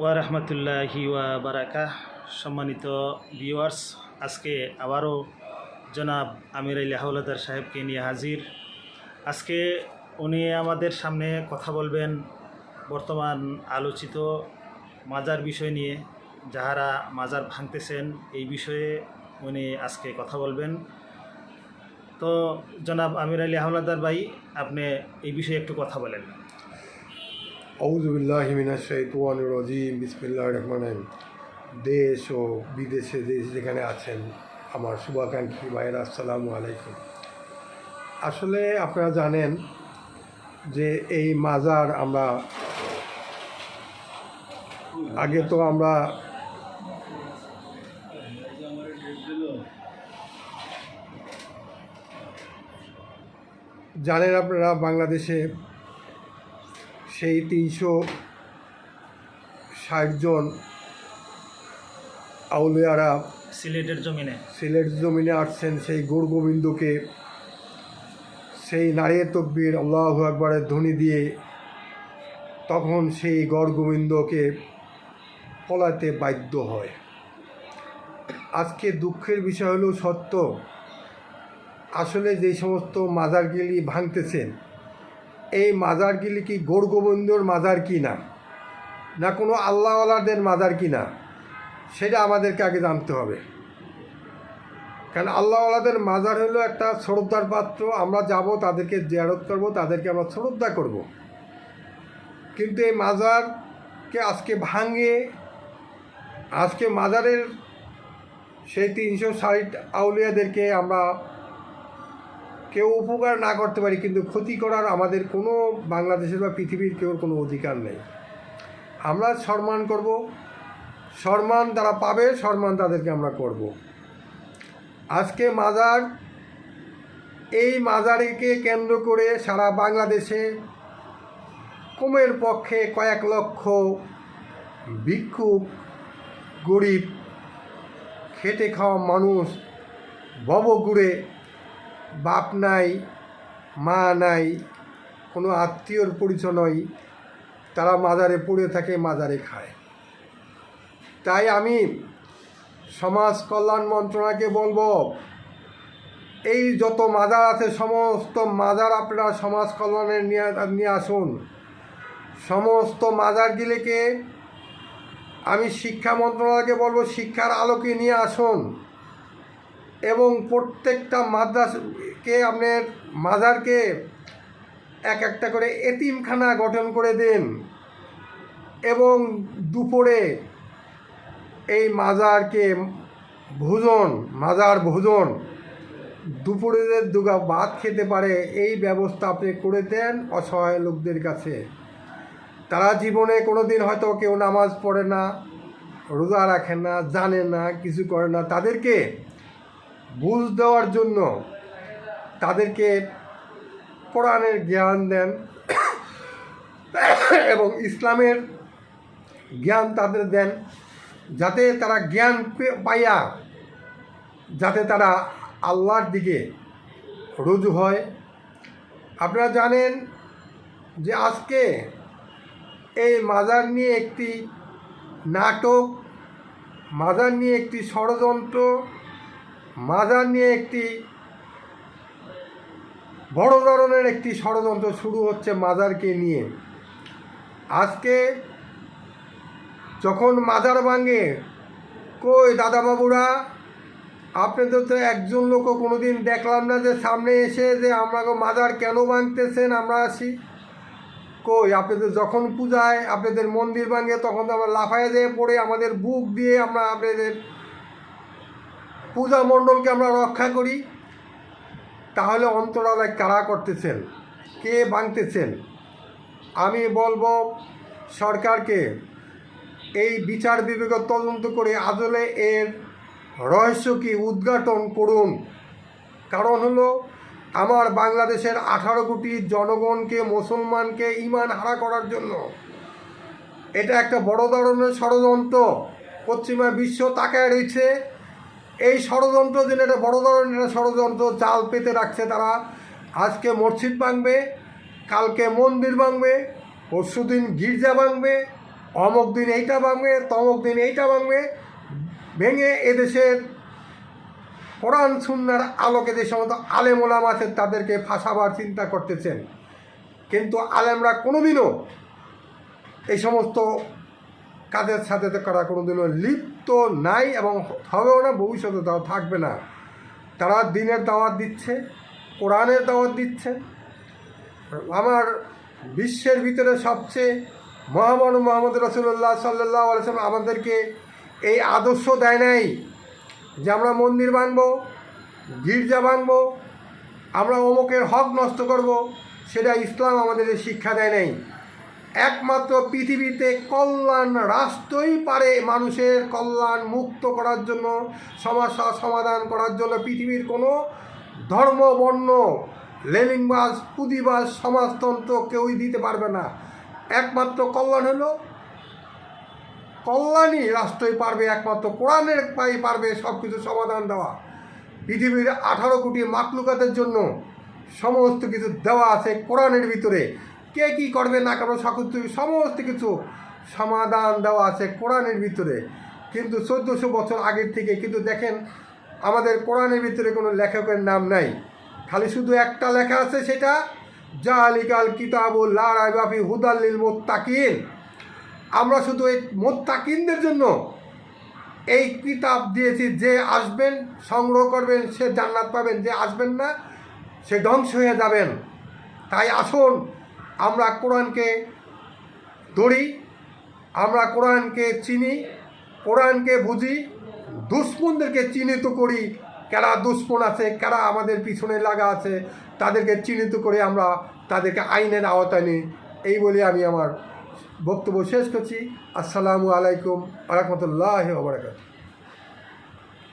ওয়া রহমতুল্লাহি ওয়া বারাকা সম্মানিত ভিউয়ার্স আজকে আবারও জনাব আমির আলী হাওলাদার সাহেবকে নিয়ে হাজির। আজকে উনি আমাদের সামনে কথা বলবেন বর্তমান আলোচিত মাজার বিষয় নিয়ে। যাহারা মাজার ভাঙতেছেন, এই বিষয়ে উনি আজকে কথা বলবেন। তো জনাব আমির আলী হাওলাদার ভাই, আপনি এই বিষয়ে একটু কথা বলেন। আউজুবিল্লাহিমিনাশাইতানির বিসমিল্লাহ রহমান রহিম। দেশ ও বিদেশে দেশ যেখানে আছেন, আমার শুভাকাঙ্ক্ষী ভাইয়েরা, আসসালামু আলাইকুম আসলে আপনারা জানেন যে এই মাজার আমরা আগে তো আমরা জানেন আপনারা, বাংলাদেশে সেই তিনশো ষাট জন আউলিয়ারা সিলেটের জমিনে। সিলেট জমিনে আসছেন সেই গৌর গোবিন্দকে সেই নারিয়ে তকবীর আল্লাহ একবারের ধ্বনি দিয়ে তখন সেই গড় গোবিন্দকে পলাতে বাধ্য হয়। আজকে দুঃখের বিষয় হলো সত্য। আসলে যে সমস্ত মাজারগুলি ভাঙতেছেন এই মাজারগুলি কি গৌর গোবিন্দর মাজার কি না? না কোনো আল্লাহওয়ালাদের মাজার কি না? সেটা আমাদেরকে আগে জানতে হবে। কারণ আল্লাহওয়ালাদের মাজার হলো একটা শ্রদ্ধার পাত্র। আমরা যাব, তাদেরকে জিয়ারত করব, তাদেরকে আমরা শ্রদ্ধা করব। কিন্তু এই মাজারকে আজকে ভাঙে আজকে মাজারের সেই তিনশো ষাট আউলিয়াদেরকে আমরা কেউ উপকার না করতে পারি, কিন্তু ক্ষতি করার আমাদের কোনো বাংলাদেশের বা পৃথিবীর কেউ কোনো অধিকার নেই। আমরা সম্মান করব, সম্মান তারা পাবে, সম্মান তাদেরকে আমরা করব। আজকে মাজার, এই মাজারিকে কেন্দ্র করে সারা বাংলাদেশে কমের পক্ষে কয়েক লক্ষ ভিক্ষুক, গরিব, খেটে খাওয়া মানুষ ভবঘুরে বাপ নাই, মা নাই, কোনো আত্মীয়র পরিচয় নয় তারা মাজারে পড়ে থাকে, মাজারে খায়। তাই আমি সমাজ কল্যাণ মন্ত্রণাকে বলব, এই যত মাজার আছে, সমস্ত মাজার আপনারা সমাজ কল্যাণের নিয়ে নিয়ে আসুন। সমস্ত মাজারগুলিকে আমি শিক্ষা মন্ত্রণালয়কে বলব, শিক্ষার আলোকে নিয়ে আসুন। এবং প্রত্যেকটা মাদ্রাসকে আপনার মাজারকে এক একটা করে এতিমখানা গঠন করে দিন এবং দুপুরে এই মাজারকে ভোজন, মাজার ভোজন, দুপুরে যে দুগা ভাত খেতে পারে, এই ব্যবস্থা আপনি করে দেন অসহায় লোকদের কাছে। তারা জীবনে কোনো দিন হয়তো কেউ নামাজ পড়ে না, রোজা রাখে না, জানে না, কিছু করে না। তাদেরকে বুঝ দেওয়ার জন্য তাদেরকে কোরআনের জ্ঞান দেন এবং ইসলামের জ্ঞান তাদের দেন যাতে তারা জ্ঞান পাইয়া যাতে তারা আল্লাহর দিকে রুজু হয়। আপনারা জানেন যে আজকে এই মাজার নিয়ে একটি নাটক, মাজার নিয়ে একটি ষড়যন্ত্র, মাজার নিয়ে একটি বড় ধরনের একটি ষড়যন্ত্র শুরু হচ্ছে মাজারকে নিয়ে। আজকে যখন মাজার ভাঙে, কই দাদাবাবুরা? আপনাদের তো একজন লোকও কোনো দিন দেখলাম না যে সামনে এসে যে আমাকে মাজার কেন ভাঙতেছেন, আমরা আসি কই, আপনাদের যখন পূজায় আপনাদের মন্দির ভাঙে, তখন তো আমরা লাফায় যেয়ে পড়ে, আমাদের বুক দিয়ে আমরা আপনাদের পূজা মণ্ডলকে আমরা রক্ষা করি। তাহলে অন্তরালয় কারা করতেছেন? কে ভাঙতেছেন? আমি বলব সরকারকে, এই বিচার বিবেক তদন্ত করে আদলে এর রহস্য কি উদ্ঘাটন করুন। কারণ হলো, আমার বাংলাদেশের আঠারো কোটি জনগণকে, মুসলমানকে ইমান হারা করার জন্য। এটা একটা বড় ধরনের ষড়যন্ত্র। পশ্চিমা বিশ্ব তাকায় রয়েছে। এই ষড়যন্ত্র যেন একটা বড় ধরনের ষড়যন্ত্র চাল পেতে রাখছে তারা। আজকে মসজিদ ভাঙবে, কালকে মন্দির ভাঙবে পরশুদিন গির্জা ভাঙবে, অমুক দিন এইটা ভাঙবে, তমক দিন এইটা ভাঙবে। ভেঙে এদেশের কোরআন সুন্নার আলোকে যে সমস্ত আলেম ওলাম আছে তাদেরকে ফাঁসাবার চিন্তা করতেছেন। কিন্তু আলেমরা কোনোদিনও এই সমস্ত কাজের সাথে তো করা কোনোদিনও লিপ্ত নাই এবং হবেও না, ভবিষ্যতে তাও থাকবে না। তারা দিনের দাওয়াত দিচ্ছে, কোরআনের দাওয়াত দিচ্ছে। আমার বিশ্বের ভিতরে সবচেয়ে মহামানব মোহাম্মদ রসুল্লাহ সাল্লাহ আলসালাম আমাদেরকে এই আদর্শ দেয় নাই যে আমরা মন্দির বানবো, গির্জা বানবো, আমরা অমুকের হক নষ্ট করব, সেটা ইসলাম আমাদের শিক্ষা দেয় নাই। একমাত্র পৃথিবীতে কল্যাণ রাষ্ট্রই পারে মানুষের কল্যাণ মুক্ত করার জন্য, সমস্যা সমাধান করার জন্য পৃথিবীর কোনো ধর্ম, বর্ণ লেলিংবাজ পুঁদিবাজ সমাজতন্ত্র কেউই দিতে পারবে না। একমাত্র কল্যাণ হলো, কল্যাণই রাষ্ট্রই পারবে, একমাত্র কোরআনের পাই পারবে সব কিছু সমাধান দেওয়া। পৃথিবীর আঠারো কোটি মাকলুকাতের জন্য সমস্ত কিছু দেওয়া আছে কোরআনের ভিতরে। কে কী করবে, না করবে সকল সমস্ত কিছু সমাধান দেওয়া আছে কোরআনের ভিতরে। কিন্তু চোদ্দোশো বছর আগের থেকে কিন্তু দেখেন, আমাদের কোরআনের ভিতরে কোনো লেখকের নাম নাই। খালি শুধু একটা লেখা আছে সেটা, জালিকাল কিতাবুল বাফি হুদাল্লিল মোত্তাকিন। আমরা শুধু এই মোত্তাকিনদের জন্য এই কিতাব দিয়েছি, যে আসবেন, সংগ্রহ করবেন, সে জান্নাত পাবেন, যে আসবেন না, সে ধ্বংস হয়ে যাবেন। তাই আসুন আমরা কোরআনকে ধরি, আমরা কোরআনকে চিনি, কোরআনকে বুঝি, দুশ্মনদেরকে চিহ্নিত করি, কারা দুশ্মন আছে, কারা আমাদের পিছনে লাগা আছে, তাদেরকে চিহ্নিত করে আমরা তাদেরকে আইনের আওতায় নিই। এই বলে আমি আমার বক্তব্য শেষ করছি। আসসালামু আলাইকুম, আরহামতুল্লাহ বারাকাতুহু।